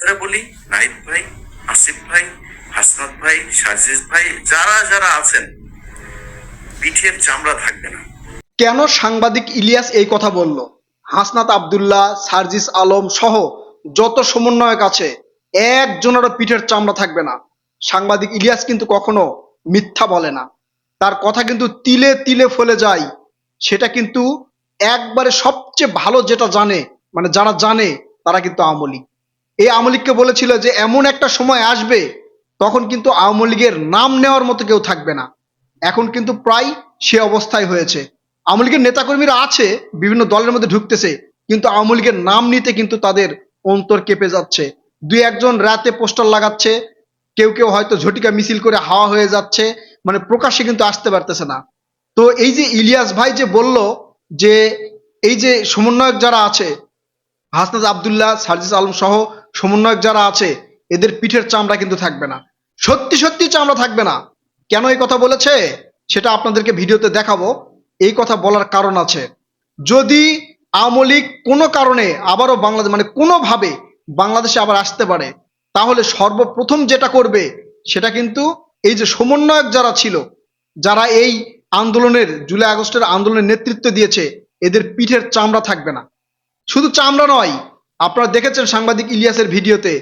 ধরে বলি নাইব ভাই, আসিফ ভাই, হাসনাত ভাই সাজিদ ভাই, যারা যারা আছেন, পিঠের চামড়া থাকবে না। কেন সাংবাদিক ইলিয়াস এই কথা বলল? হাসনাত আবদুল্লাহ, সার্জিস আলম সহ যত সমন্বয়ক আছে, একজনেরও পিঠের চামড়া থাকবে না। সাংবাদিক ইলিয়াস কিন্তু কখনো মিথ্যা বলে না। তার কথা কিন্তু তিলে তিলে ফলে যায়। সেটা কিন্তু একবারে সবচেয়ে ভালো যেটা জানে মানে যারা জানে, তারা কিন্তু আওয়ামী লীগ। এই আওয়ামী বলেছিল যে এমন একটা সময় আসবে তখন কিন্তু আওয়ামী লীগের নাম নেওয়ার মতো কেউ থাকবে না। এখন কিন্তু প্রায় সে অবস্থায় হয়েছে। আওয়ামী লীগের নেতাকর্মীরা আছে, বিভিন্ন দলের মধ্যে ঢুকতেছে, কিন্তু আওয়ামী লীগের নাম নিতে কিন্তু তাদের অন্তর কেঁপে যাচ্ছে। দুই একজন রাতে পোস্টার লাগাচ্ছে, কেউ কেউ হয়তো ঝটিকা মিছিল করে হাওয়া হয়ে যাচ্ছে মানে প্রকাশ্যে কিন্তু আসতে পারতেছে না। তো এই যে ইলিয়াস ভাই যে বলল যে এই যে সমন্বয়ক যারা আছে, হাসনাত আবদুল্লাহ, সার্জিস আলম সহ সমন্বয়ক যারা আছে, এদের পিঠের চামড়া কিন্তু থাকবে না। সত্যি সত্যি চামড়া থাকবে না। কেন এই কথা বলেছে? সেটা আপনাদেরকে ভিডিওতে দেখাবো। এই কথা বলার কারণ আছে। যদি আওয়ামী লীগ কোনো কারণে আবারও বাংলাদেশ মানে কোনোভাবে বাংলাদেশে আবার আসতে পারে, তাহলে সর্বপ্রথম যেটা করবে, সেটা কিন্তু এই যে সমন্বয়ক যারা ছিল, যারা এই আন্দোলনের, জুলাই আগস্টের আন্দোলনের নেতৃত্ব দিয়েছে, এদের পিঠের চামড়া থাকবে না। শুধু চামড়া নয় আপনারা দেখেছেন সাংবাদিক ইলিয়াসের ভিডিওতে।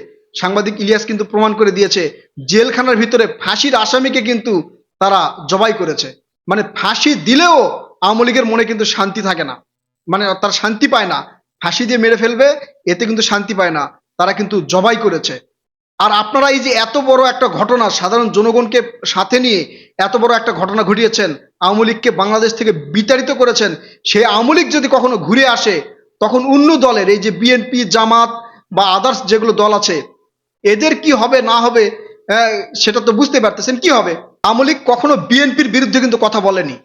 সাংবাদিক ইলিয়াস কিন্তু প্রমাণ করে দিয়েছে, জেলখানার ভিতরে ফাঁসির আসামিকে কিন্তু তারা জবাই করেছে। মানে ফাঁসি দিলেও আওয়ামী লীগের মনে কিন্তু শান্তি থাকে না। মানে তার শান্তি পায় না। ফাঁসি দিয়ে মেরে ফেলবে, এতে কিন্তু শান্তি পায় না। তারা কিন্তু জবাই করেছে। আর আপনারা এই যে এত বড় একটা ঘটনা, সাধারণ জনগণকে সাথে নিয়ে এত বড় একটা ঘটনা ঘটিয়েছেন, আওয়ামী লীগকে বাংলাদেশ থেকে বিতাড়িত করেছেন সেই আওয়ামী লীগ যদি কখনো ঘুরে আসে তখন অন্য দলের এই যে বিএনপি জামাত বা আদার্স যেগুলো দল আছে এদের কি হবে না হবে আহ, সেটা তো বুঝতে পারতেছেন কি হবে? আওয়ামী কখনো বিএনপির বিরুদ্ধে কিন্তু কথা বলেনি।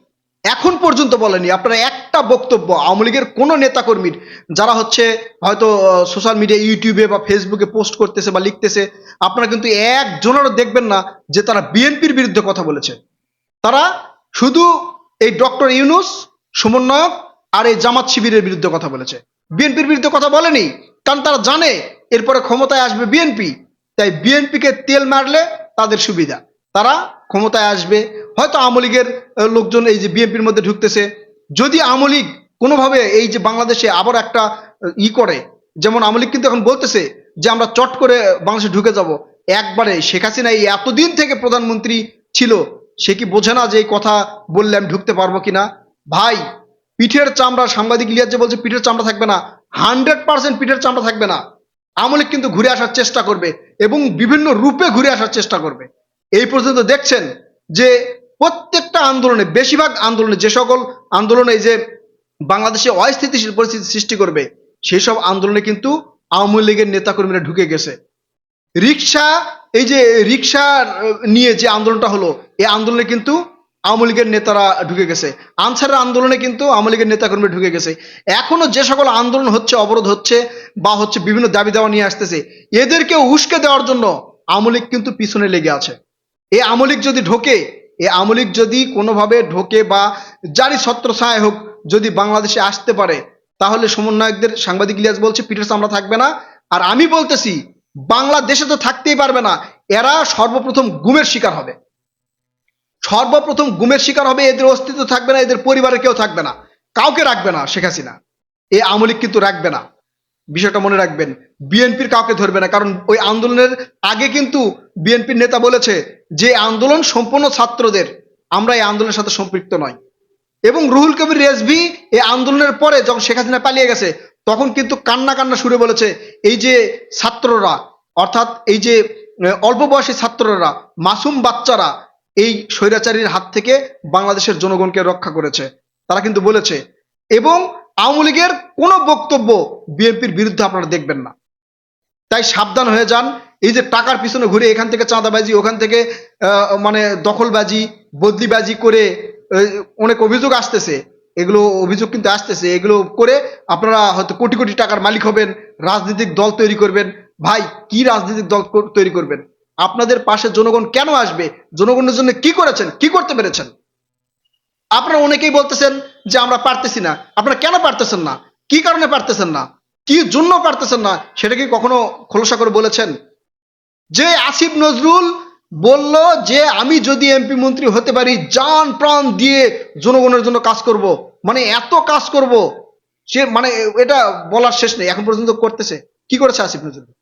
এখন পর্যন্ত বলেনি। আপনারা একটা বক্তব্য আওয়ামী লীগের কোনো নেতাকর্মীর যারা হচ্ছে হয়তো সোশ্যাল মিডিয়া ইউটিউবে বা ফেসবুকে পোস্ট করতেছে বা লিখতেছে আপনারা কিন্তু একজনেরও দেখবেন না যে তারা বিএনপির বিরুদ্ধে কথা বলেছে। তারা শুধু এই ডক্টর ইউনুস সমন্বয়ক আর এই জামাত শিবিরের বিরুদ্ধে কথা বলেছে। বিএনপির বিরুদ্ধে কথা বলেনি, কারণ তারা জানে এরপরে ক্ষমতায় আসবে বিএনপি। তাই বিএনপিকে তেল মারলে তাদের সুবিধা। তারা ক্ষমতায় আসবে। হয়তো আওয়ামী লীগের লোকজন এই যে বিএনপির মধ্যে ঢুকতেছে। যদি আওয়ামী লীগ কোনোভাবে এই যে বাংলাদেশে আবার একটা ই করে, যেমন আওয়ামী লীগ কিন্তু এখন বলতেছে যে আমরা চট করে বাংলাদেশে ঢুকে যাব। একবারে শেখ হাসিনা এই এতদিন থেকে প্রধানমন্ত্রী ছিল, সে কি বোঝে না যে এই কথা বললে আমি ঢুকতে পারব কিনা? ভাই পিঠের চামড়া সাংবাদিক ইলিয়াস যে বলছে, পিঠের চামড়া থাকবে না। হান্ড্রেড পার্সেন্ট পিঠের চামড়া থাকবে না। আওয়ামী লীগ কিন্তু ঘুরে আসার চেষ্টা করবে এবং বিভিন্ন রূপে ঘুরে আসার চেষ্টা করবে। এই পর্যন্ত দেখছেন যে প্রত্যেকটা আন্দোলনে, বেশিরভাগ আন্দোলনে, যে সকল আন্দোলনে যে বাংলাদেশে অস্থিতিশীল পরিস্থিতি সৃষ্টি করবে সেই সব আন্দোলনে কিন্তু আওয়ামী লীগের নেতাকর্মীরা ঢুকে গেছে। রিক্সা এই যে রিক্সা নিয়ে যে আন্দোলনটা হলো, এই আন্দোলনে কিন্তু আওয়ামী লীগের নেতারা ঢুকে গেছে। আনসারের আন্দোলনে কিন্তু আওয়ামী লীগের নেতাকর্মী ঢুকে গেছে। এখনও যে সকল আন্দোলন হচ্ছে, অবরোধ হচ্ছে বা হচ্ছে বিভিন্ন দাবি দেওয়া নিয়ে আসতেছে এদেরকে উস্কে দেওয়ার জন্য আওয়ামী লীগ কিন্তু পিছনে লেগে আছে। এই আওয়ামী লীগ যদি ঢোকে এই আওয়ামী লীগ যদি কোনোভাবে ঢোকে বা যারই ছত্র ছায় হোক, যদি বাংলাদেশে আসতে পারে, তাহলে সমন্বয়কদের সাংবাদিক ইলিয়াস বলছে, পিঠের চামড়া থাকবে না। আর আমি বলতেছি, বাংলাদেশে তো থাকতেই পারবে না। এরা সর্বপ্রথম গুমের শিকার হবে। সর্বপ্রথম গুমের শিকার হবে, এদের অস্তিত্ব থাকবে না, এদের পরিবারে কেউ থাকবে না, কাউকে রাখবে না শেখ হাসিনা। এই আওয়ামী লীগ কিন্তু রাখবে না। বিষয়টা মনে রাখবেন, বিএনপির কাউকে ধরবে না, কারণ ওই আন্দোলনের আগে কিন্তু বিএনপির নেতা বলেছে যে আন্দোলন সম্পূর্ণ ছাত্রদের, আমরা এই আন্দোলনের সাথে সম্পৃক্ত নয় এবং রুহুল কবির রেজভি এই আন্দোলনের পরে যখন শেখ হাসিনা পালিয়ে গেছে, তখন কিন্তু কান্না কান্না সুরে বলেছে, এই যে ছাত্ররা, অর্থাৎ এই যে অল্প বয়সী ছাত্ররা, মাসুম বাচ্চারা এই স্বৈরাচারীর হাত থেকে বাংলাদেশের জনগণকে রক্ষা করেছে। তারা কিন্তু বলেছে, এবং আওয়ামী লীগের কোনো বক্তব্য বিএনপির বিরুদ্ধে আপনারা দেখবেন না। তাই সাবধান হয়ে যান। এই যে টাকার পিছনে ঘুরে এখান থেকে চাঁদাবাজি, ওখান থেকে মানে দখলবাজি, বদলিবাজি করে অনেক অভিযোগ আসতেছে। এগুলো অভিযোগ কিন্তু আসতেছে। এগুলো করে আপনারা হয়তো কোটি কোটি টাকার মালিক হবেন, রাজনৈতিক দল তৈরি করবেন। ভাই, কি রাজনৈতিক দল তৈরি করবেন? আপনাদের পাশে জনগণ কেন আসবে? জনগণের জন্য কি করেছেন? কি করতে পেরেছেন? আপনারা অনেকেই বলতেছেন যে আমরা পারতেছি না। আপনারা কেন পারতেছেন না? কি কারণে পারতেছেন না? কি জন্য পারতেছেন না? সেটা কি কখনো খোলসা করে বলেছেন? যে আসিফ নজরুল বলল যে আমি যদি এমপি মন্ত্রী হতে পারি, জান প্রাণ দিয়ে জনগণের জন্য কাজ করব। মানে এত কাজ করব। সে মানে এটা বলার শেষ নেই, এখন পর্যন্ত করতেছে। কি করেছে আসিফ নজরুল?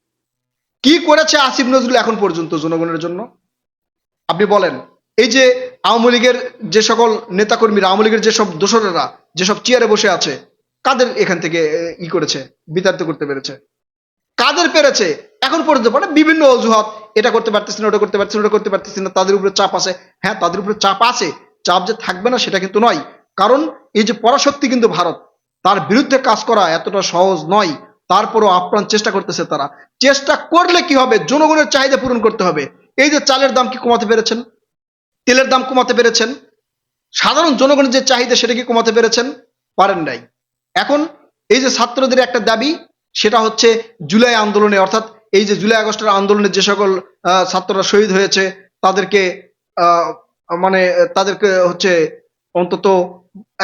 কি করেছে আসিফ নজরুল এখন পর্যন্ত জনগণের জন্য? আপনি বলেন, এই যে আওয়ামী লীগের যে সকল নেতাকর্মীরা, আওয়ামী লীগের যেসব দোসরেরা যেসব চেয়ারে বসে আছে, কাদের এখান থেকে ই করেছে, বিতাড়িত করতে পেরেছে? কাদের পেরেছে? এখন পর্যন্ত মানে বিভিন্ন অজুহাত, এটা করতে পারতেছি না, ওটা করতে পারতেছি না, ওটা করতে পারতেছি না, তাদের উপরে চাপ আছে। হ্যাঁ তাদের উপরে চাপ আছে, চাপ যে থাকবে না সেটা কিন্তু নয়। কারণ এই যে পরাশক্তি কিন্তু ভারত, তার বিরুদ্ধে কাজ করা এতটা সহজ নয়। তারপরও আপ্রাণ চেষ্টা করতেছে তারা। চেষ্টা করলে কি হবে? জনগণের চাহিদা পূরণ করতে হবে। এই যে চালের দাম কি কমাতে পেরেছেন? তেলের দাম কমাতে পেরেছেন? সাধারণ জনগণের যে চাহিদা, সেটা কি কমাতে পেরেছেন? পারেন নাই। এখন এই যে ছাত্রদের একটা দাবি, সেটা হচ্ছে জুলাই আন্দোলনে, অর্থাৎ এই যে জুলাই আগস্টের আন্দোলনে যে সকল ছাত্ররা শহীদ হয়েছে, তাদেরকে মানে তাদেরকে হচ্ছে অন্তত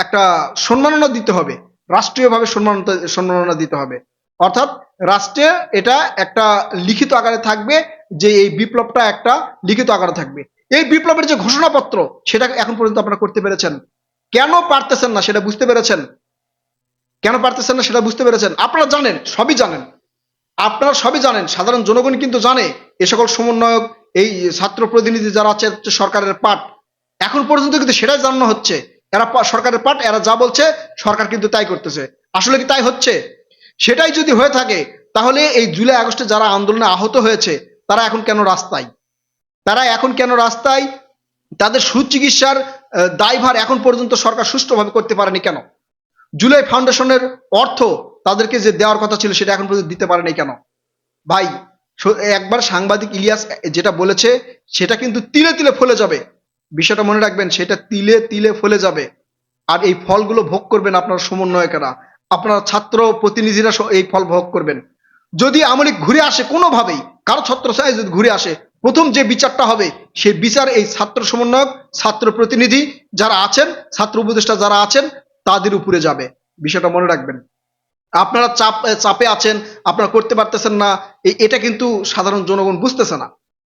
একটা সম্মাননা দিতে হবে। রাষ্ট্রীয়ভাবে সম্মাননা সম্মাননা দিতে হবে। অর্থাৎ রাষ্ট্রে এটা একটা লিখিত আকারে থাকবে, যে এই বিপ্লবটা একটা লিখিত আকারে থাকবে। এই বিপ্লবের যে ঘোষণাপত্র, সেটা এখন পর্যন্ত আপনারা করতে পেরেছেন। কেন পারতেছেন না, সেটা বুঝতে পেরেছেন? কেন পারতেছেন না, সেটা বুঝতে পেরেছেন? আপনারা জানেন, সবই জানেন। আপনারা সবই জানেন, সাধারণ জনগণ কিন্তু জানে, এ সকল সমন্বয়ক, এই ছাত্র প্রতিনিধি যারা আছে সরকারের পাট এখন পর্যন্ত কিন্তু সেটাই জানানো হচ্ছে। এরা সরকারের পাট এরা যা বলছে, সরকার কিন্তু তাই করতেছে। আসলে কি তাই হচ্ছে? সেটাই যদি হয়ে থাকে, তাহলে এই জুলাই, আগস্টে যারা আন্দোলনে আহত হয়েছে, তারা এখন কেন রাস্তায়? তারা এখন কেন রাস্তায়? তাদের সুচিকিৎসার দায়ভার এখন পর্যন্ত সরকার সুষ্ঠুভাবে করতে পারেনি কেন? জুলাই ফাউন্ডেশনের অর্থ তাদেরকে যে দেওয়ার কথা ছিল, সেটা এখন পর্যন্ত দিতে পারেনি কেন? ভাই একবার সাংবাদিক ইলিয়াস যেটা বলেছে, সেটা কিন্তু তিলে তিলে ফলে যাবে। বিষয়টা মনে রাখবেন, সেটা তিলে তিলে ফলে যাবে। আর এই ফলগুলো ভোগ করবেন আপনার সমন্বয়কেরা। আপনার ছাত্র প্রতিনিধিরা এই ফল ভোগ করবেন। যদি আমলি ঘুরে আসে কোনোভাবেই, কারও ছত্র যদি ঘুরে আসে, প্রথম যে বিচারটা হবে সেই বিচার এই ছাত্র সমন্বয়ক, ছাত্র প্রতিনিধি যারা আছেন, ছাত্র উপদেষ্টা যারা আছেন, তাদের উপরে যাবে। বিষয়টা মনে রাখবেন। আপনারা চাপ চাপে আছেন, আপনারা করতে পারতেছেন না এটা কিন্তু সাধারণ জনগণ বুঝতেছে না।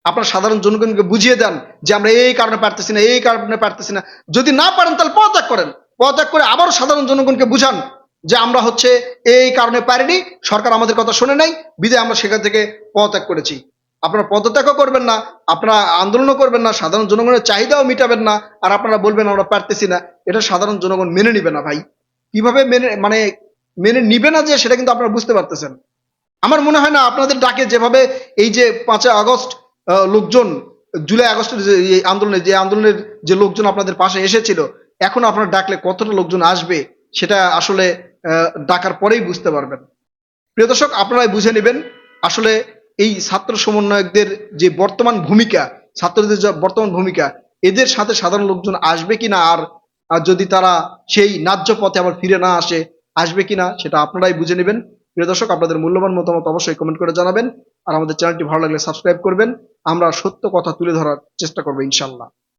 আপনারা সাধারণ জনগণকে বুঝিয়ে দেন যে আমরা এই কারণে পারতেছি না, এই কারণে পারতেছি না। যদি না পারেন তাহলে পদত্যাগ করেন। পদত্যাগ করে আবারও সাধারণ জনগণকে বুঝান যে আমরা হচ্ছে এই কারণে পারিনি, সরকার আমাদের কথা শুনে নাই, বিদায় আমরা সেখান থেকে পদত্যাগ করেছি। আপনারা পদত্যাগও করবেন না, আপনারা আন্দোলনও করবেন না, সাধারণ জনগণের চাহিদাও মিটাবেন না, আর আপনারা বলবেন আমরা পারতেছি না, এটা সাধারণ জনগণ মেনে নিবে না ভাই। কীভাবে মেনে মানে মেনে নিবে না যে, সেটা কিন্তু আপনারা বুঝতে পারতেছেন। আমার মনে হয় না আপনাদের ডাকে যেভাবে এই যে পাঁচই আগস্ট লোকজন, জুলাই আগস্টের যে আন্দোলনে যে আন্দোলনের যে লোকজন আপনাদের পাশে এসেছিল, এখন আপনারা ডাকলে কতটা লোকজন আসবে সেটা আসলে ডাকার পরেই বুঝতে পারবেন। প্রিয় দর্শক, আপনারাই বুঝে নেবেন, আসলে এই ছাত্র সমন্বয়কদের যে বর্তমান ভূমিকা, ছাত্রদের যে বর্তমান ভূমিকা, এদের সাথে সাধারণ লোকজন আসবে কিনা, আর আর যদি তারা সেই ন্যায্য পথে আবার ফিরে না আসে, আসবে কিনা, সেটা আপনারাই বুঝে নেবেন। প্রিয় দর্শক, আপনাদের মূল্যবান মতামত অবশ্যই কমেন্ট করে জানাবেন, আর আমাদের চ্যানেলটি ভালো লাগলে সাবস্ক্রাইব করবেন। আমরা সত্য কথা তুলে ধরার চেষ্টা করব ইনশাল্লাহ